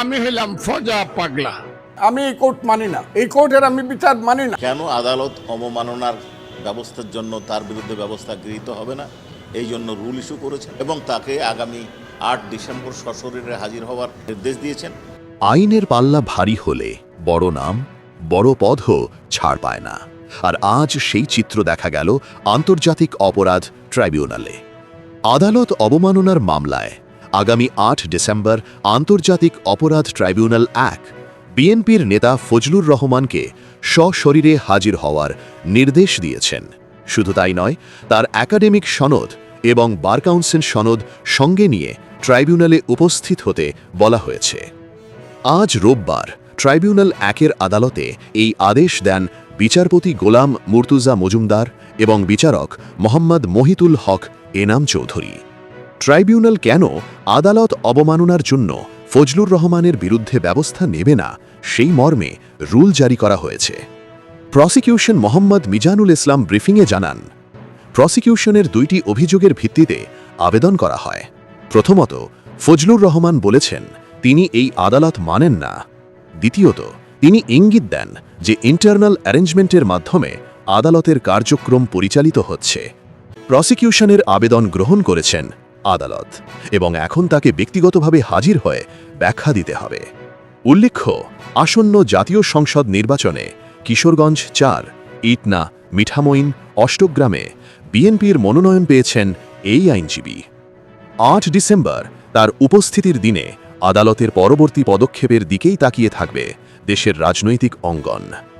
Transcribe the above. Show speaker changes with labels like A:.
A: আমি হইলাম ফজা পাগলা।
B: আমি এই কোর্ট মানি না। এই কোর্টের আমি বিচার মানি না।
C: কেন আদালত অবমাননার ব্যবস্থার জন্য তার বিরুদ্ধে ব্যবস্থা গৃহীত হবে না? এই জন্য রুল ইস্যু করেছেন এবং তাকে আগামী আট ডিসেম্বর সশরীরে হাজির হওয়ার নির্দেশ দিয়েছেন।
D: আইনের পাল্লা ভারী হলে বড় নাম বড় পদও ছাড় পায় না। আর আজ সেই চিত্র দেখা গেল আন্তর্জাতিক অপরাধ ট্রাইব্যুনালে। আদালত অবমাননার মামলায় আগামী আট ডিসেম্বর আন্তর্জাতিক অপরাধ ট্রাইব্যুনাল এক, বিএনপির নেতা ফজলুর রহমানকে সশরীরে হাজির হওয়ার নির্দেশ দিয়েছেন। শুধু তাই নয়, তার একাডেমিক সনদ এবং বার কাউন্সিল সনদ সঙ্গে নিয়ে ট্রাইব্যুনালে উপস্থিত হতে বলা হয়েছে। আজ রোববার ট্রাইব্যুনাল একের আদালতে এই আদেশ দেন বিচারপতি গোলাম মুর্তুজা মজুমদার এবং বিচারক মোহাম্মদ মহিতুল হক এনাম চৌধুরী। ট্রাইব্যুনাল কেন আদালত অবমাননার জন্য ফজলুর রহমানের বিরুদ্ধে ব্যবস্থা নেবে না? সেই মর্মে রুল জারি করা হয়েছে। প্রসিকিউশন মোহাম্মদ মিজানুল ইসলাম ব্রিফিংয়ে জানান, প্রসিকিউশনের দুইটি অভিযোগের ভিত্তিতে আবেদন করা হয়। প্রথমত, ফজলুর রহমান বলেছেন, তিনি এই আদালত মানেন না। দ্বিতীয়ত, তিনি ইঙ্গিত দেন যে ইন্টারনাল অ্যারেঞ্জমেন্টের মাধ্যমে আদালতের কার্যক্রম পরিচালিত হচ্ছে। প্রসিকিউশনের আবেদন গ্রহণ করেছেন আদালত এবং এখন তাকে ব্যক্তিগতভাবে হাজির হয়ে ব্যাখ্যা দিতে হবে। উল্লেখ্য, আসন্ন জাতীয় সংসদ নির্বাচনে কিশোরগঞ্জ চার, ইটনা, মিঠামইন, অষ্টগ্রামে বিএনপির মনোনয়ন পেয়েছেন এই আইনজীবী। আট ডিসেম্বর, তার উপস্থিতির দিনে আদালতের পরবর্তী পদক্ষেপের দিকেই তাকিয়ে থাকবে দেশের রাজনৈতিক অঙ্গন।